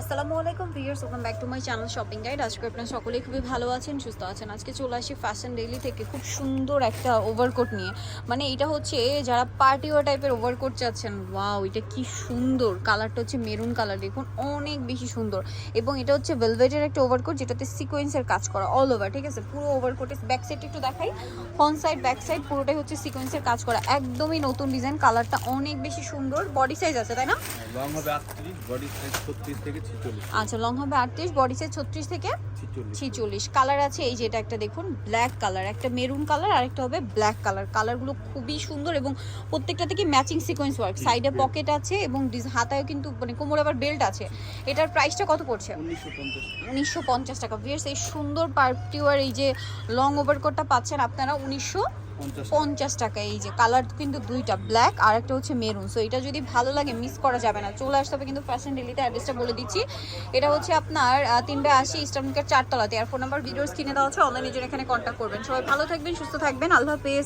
আসসালামু আলাইকুম viewers, welcome back to my channel shopping guide. আজকে আপনারা সকলেই খুবই ভালো আছেন, সুস্থ আছেন। আজকে চলে আসি ফ্যাশন ডেইলি থেকে খুব সুন্দর একটা ওভারকোট নিয়ে। মানে এটা হচ্ছে যারা পার্টি ওয়ার টাইপের ওভারকোট চাচ্ছেন ওয়াও এটা কি সুন্দর। কালারটা হচ্ছে মেরুন কালার দেখুন, অনেক বেশি সুন্দর। এবং এটা হচ্ছে ভেলভেটের একটা ওভারকোট যেটাতে সিকোয়েন্সের কাজ করা অল ওভার ঠিক আছে? পুরো ওভারকোটের ব্যাক সাইড একটু দেখাই। ফ্রন্ট সাইড ব্যাক সাইড পুরোটাই হচ্ছে সিকোয়েন্সের কাজ করা। একদমই নতুন ডিজাইন কালারটা অনেক বেশি সুন্দর। বডি সাইজ আছে, তাই না? হবে বডি সাইজ আচ্ছা লং হবে আটত্রিশ বডি সাইজ ছত্রিশ থেকে ছিচল্লিশ। কালার আছে এই যেটা একটা দেখুন ব্ল্যাক কালার একটা মেরুন কালার আর একটা হবে ব্ল্যাক কালার কালারগুলো খুবই সুন্দর এবং প্রত্যেকটা থেকে ম্যাচিং সিকোয়েন্স ওয়ার্ক সাইডে পকেট আছে এবং হাতায় কিন্তু মানে কোমরে আবার বেল্ট আছে। এটার প্রাইসটা কত পড়ছে? উনিশশো পঞ্চাশ টাকা। ভিয়ার্স এই সুন্দর পার্টিওয়ার এই যে লং ওভার ওভারকোটটা পাচ্ছেন আপনারা উনিশশো পঞ্চাশ টাকা। এই যে কালার কিন্তু দুইটা ব্ল্যাক আর একটা হচ্ছে মেরুন সো এটা যদি ভালো লাগে মিস করা যাবে না। চলে আসতে হবে কিন্তু ফ্যাশন ডেলিতে অ্যাড্রেসটা বলে দিচ্ছি। এটা হচ্ছে আপনার তিনটে তিনটা আশি ইস্টার্নকার চারতলাতে। আর ফোন নাম্বার ভিডিওস কিনে দেওয়া হচ্ছে অনলাইনে জন্য এখানে কন্ট্যাক্ট করবেন। সবাই ভালো থাকবেন, সুস্থ থাকবেন। আল্লাহ হাফেজ।